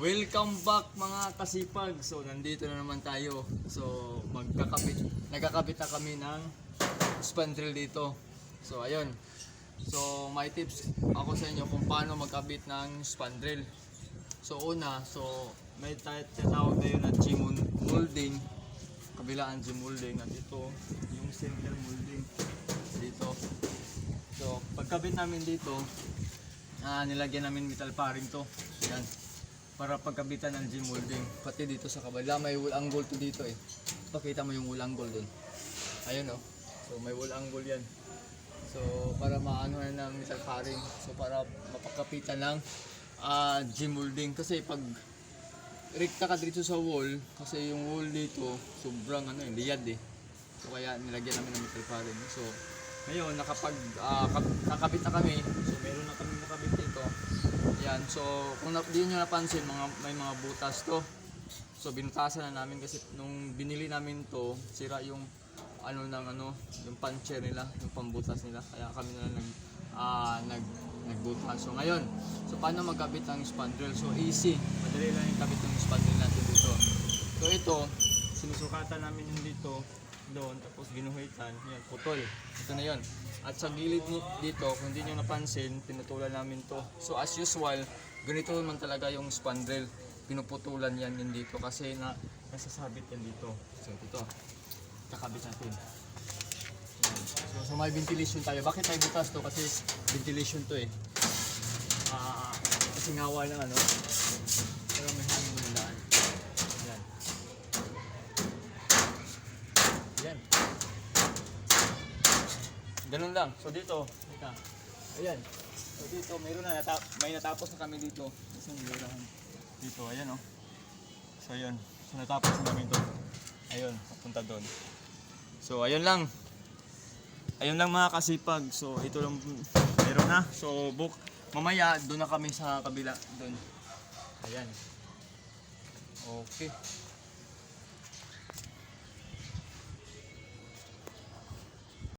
Welcome back mga kasipag. So nandito na naman tayo. So magkakabit, nagkakabit na kami ng spandrel dito. So ayun. So may tips ako sa inyo kung paano magkabit ng spandrel. So una, so may tayo tinatawag tayo na G molding. Kabilaan G molding at ito yung center molding dito. So pagkabit namin dito, ah, nilagyan namin metal paring to. Yan para pagkabitan ng gym molding. Pati dito sa kabila, may wool angle to dito eh. Pakita mo yung wool angle dun. Ayun oh. So may wool angle yan. So para maano na ng metal paring. So para mapagkapitan ng ah, gym molding. Kasi pag rekta ka dito sa wall, kasi yung wall dito, sobrang ano eh, liyad eh. So kaya nilagyan namin ng metal paring. So ngayon, nakapag kap- kakabit na kami. So meron na kami nakabit dito. Yan, so kung na, di nyo napansin, mga, may mga butas to. So binutasan na namin kasi nung binili namin to, sira yung ano ng ano, yung puncher nila, yung pambutas nila. Kaya kami na lang nag ah, nag nagbutas. So ngayon, so paano magkabit ng spandrel? So easy, madali lang yung kabit ng spandrel natin dito. So ito, sinusukatan namin yung dito doon tapos ginuhitan. Yan putol. Ito na yon at sa gilid dito kung hindi nyo napansin pinutulan namin to. So as usual ganito naman talaga yung spandrel. Pinuputulan yan yun dito kasi na nasasabit yan dito. So ito. Kakabit natin. So, so may ventilation tayo. Bakit may butas to? Kasi ventilation to eh. Ah, kasi ngawa lang ano pero may hangin yung daan yan yan Ganun lang. So dito, teka. Ayan. So dito, mayroon na nata may natapos na kami dito. Isang meron dito, ayan oh. So ayun. So natapos na kami ito. Ayun, papunta doon. So ayun lang. Ayun lang mga kasipag. So ito lang meron na. So book mamaya doon na kami sa kabila doon. Ayan. Okay.